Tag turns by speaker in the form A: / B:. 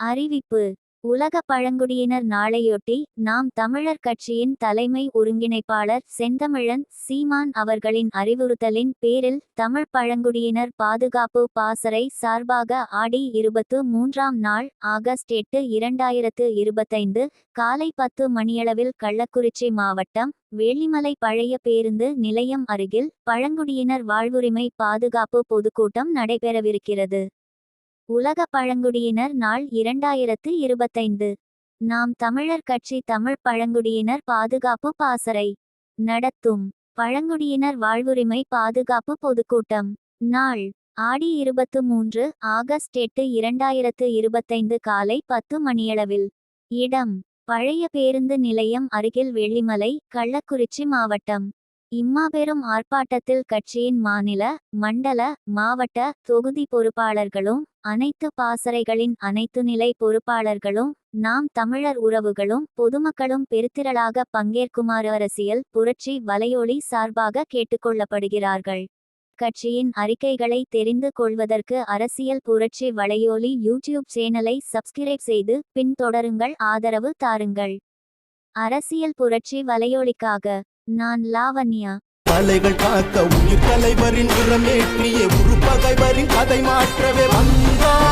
A: அறிவிப்பு. உலக பழங்குடியினர் நாளையொட்டி நாம் தமிழர் கட்சியின் தலைமை ஒருங்கிணைப்பாளர் செந்தமிழன் சீமான் அவர்களின் அறிவுறுத்தலின் பேரில் தமிழ் பழங்குடியினர் பாதுகாப்பு பாசறை சார்பாக ஆடி இருபத்து மூன்றாம் நாள் ஆகஸ்ட் எட்டு இரண்டாயிரத்து இருபத்தைந்து காலை பத்து மணியளவில் கள்ளக்குறிச்சி மாவட்டம் வேளிமலை பழைய பேருந்து நிலையம் அருகில் பழங்குடியினர் வாழ்வுரிமை பாதுகாப்பு பொதுக்கூட்டம் நடைபெறவிருக்கிறது. உலக பழங்குடியினர் நாள் இரண்டாயிரத்து இருபத்தைந்து. நாம் தமிழர் கட்சி தமிழ் பழங்குடியினர் பாதுகாப்பு பாசறை. நடத்தும். பழங்குடியினர் வாழ்வுரிமை பாதுகாப்பு பொதுக்கூட்டம். நாள் ஆடி இருபத்து மூன்று ஆகஸ்ட் எட்டு இரண்டாயிரத்து இருபத்தைந்து காலை பத்து மணியளவில். இடம் பழைய பேருந்து நிலையம் அருகில் வெள்ளிமலை கள்ளக்குறிச்சி மாவட்டம். இம்மாபெரும் ஆர்ப்பாட்டத்தில் கட்சியின் மாநில மண்டல மாவட்ட தொகுதி பொறுப்பாளர்களும் அனைத்து பாசறைகளின் அனைத்து நிலை பொறுப்பாளர்களும் நாம் தமிழர் உறவுகளும் பொதுமக்களும் பெருத்திரளாக பங்கேற்குமாறு அரசியல் புரட்சி வலையொலி சார்பாக கேட்டுக்கொள்ளப்படுகிறார்கள். கட்சியின் அறிக்கைகளை தெரிந்து கொள்வதற்கு அரசியல் புரட்சி வலையொலி யூடியூப் சேனலை சப்ஸ்கிரைப் செய்து பின்தொடருங்கள் ஆதரவு தாருங்கள். அரசியல் புரட்சி வலையொலிக்காக நான் லாவண்யா.
B: தலைகள் காக்க உயிர் தலைவரின் உரமேற்றியே உரு பகைவரின் கதை மாற்றவே வந்தார்